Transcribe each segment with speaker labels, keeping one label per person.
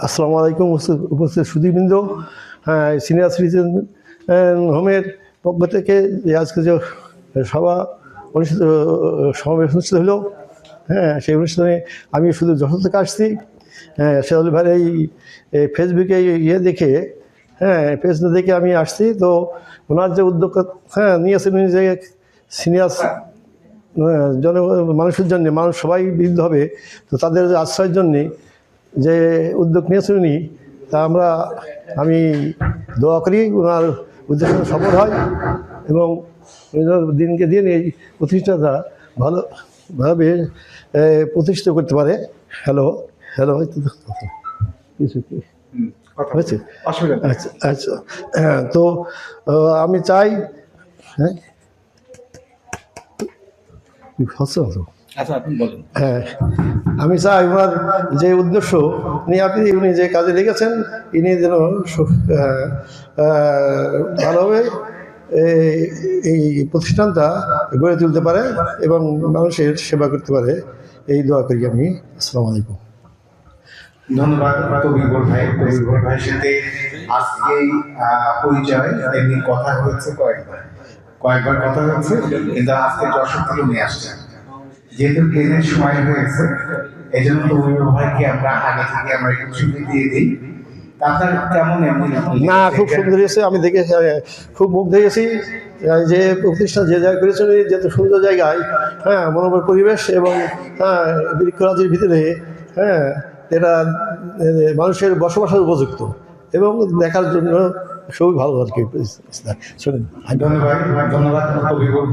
Speaker 1: আসসালামু আলাইকুম, উপস্থিত- সুদীবৃন্দ হ্যাঁ সিনিয়র সিটিজেন হোমের পক্ষ থেকে আজকে যে সভা অনুষ্ঠিত সমাবেশ অনুষ্ঠিত হলো হ্যাঁ সেই অনুষ্ঠানে আমি শুধু যশোর থেকে আসছি। হ্যাঁ ভাইয়ের এই এই ফেসবুকে ইয়ে দেখে হ্যাঁ ফেসবুক দেখে আমি আসছি। তো ওনার যে উদ্যোগ হ্যাঁ নিয়েছেন উনি যে সিনিয়র জন, মানুষের জন্য, মানুষ সবাই বৃদ্ধ হবে, তো তাদের আশ্রয়ের জন্যে যে উদ্যোগ নিয়েছেন উনি তা আমরা আমি দোয়া করি ওনার উদ্দেশ্য সফল হয় এবং দিনকে দিন এই প্রতিষ্ঠাটা ভালোভাবে প্রতিষ্ঠিত করতে পারে। হ্যালো হ্যালো কিছু কি? হয়েছে? আচ্ছা আচ্ছা। হ্যাঁ তো আমি চাই হ্যাঁ? হচ্ছে?
Speaker 2: আচ্ছা আপনি বলেন।
Speaker 1: হ্যাঁ আমি চাই ওনার যে উদ্দেশ্য নিয়ে আপনি উনি যে কাজে লেগেছেন ইনি যেন ভালোভাবে এই- প্রতিষ্ঠানটা গড়ে তুলতে পারে এবং মানুষের সেবা করতে পারে এই দোয়া করি আমি। আসসালামু আলাইকুম।
Speaker 3: ধন্যবাদ তবিবর ভাই। তবিবর ভাইয়ের সাথে আজকেই পরিচয় এমনি কথা হয়েছে কয়েকবার। কয়েকবার কথা হয়েছে কিন্তু আজকে যশোর থেকে নিয়ে আসছেন। যেহেতু ট্রেনের সময় হয়েছে এই জন্য তবিবর ভাইকে আমরা আগে থেকে আমরা একটু ছুটি দিয়ে দিই।
Speaker 1: না খুব সুন্দর এসে আমি দেখে খুব মুগ্ধ হয়েছি। যে প্রতিষ্ঠান যে জায়গায় করেছেন এই যে এত সুন্দর জায়গায় হ্যাঁ মনোবল পরিবেশ এবং হ্যাঁ বৃক্ষরাজির ভিতরে হ্যাঁ এটা মানুষের বসবাসের উপযুক্ত এবং দেখার জন্য খুবই ভালো আর কি। শোনেন
Speaker 3: ধন্যবাদ ধন্যবাদ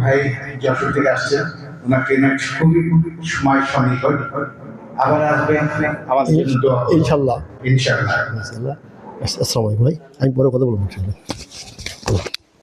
Speaker 3: ভাই যশোর থেকে আসছেন। খুবই সময় সন্নিকট আবার আসবেন আমাদের।
Speaker 1: ইনশাল্লাহ। ইনশাল্লাহ। আসসালামু আলাইকুম ভাই। আমি পরে কথা বলব ইনশাল্লাহ।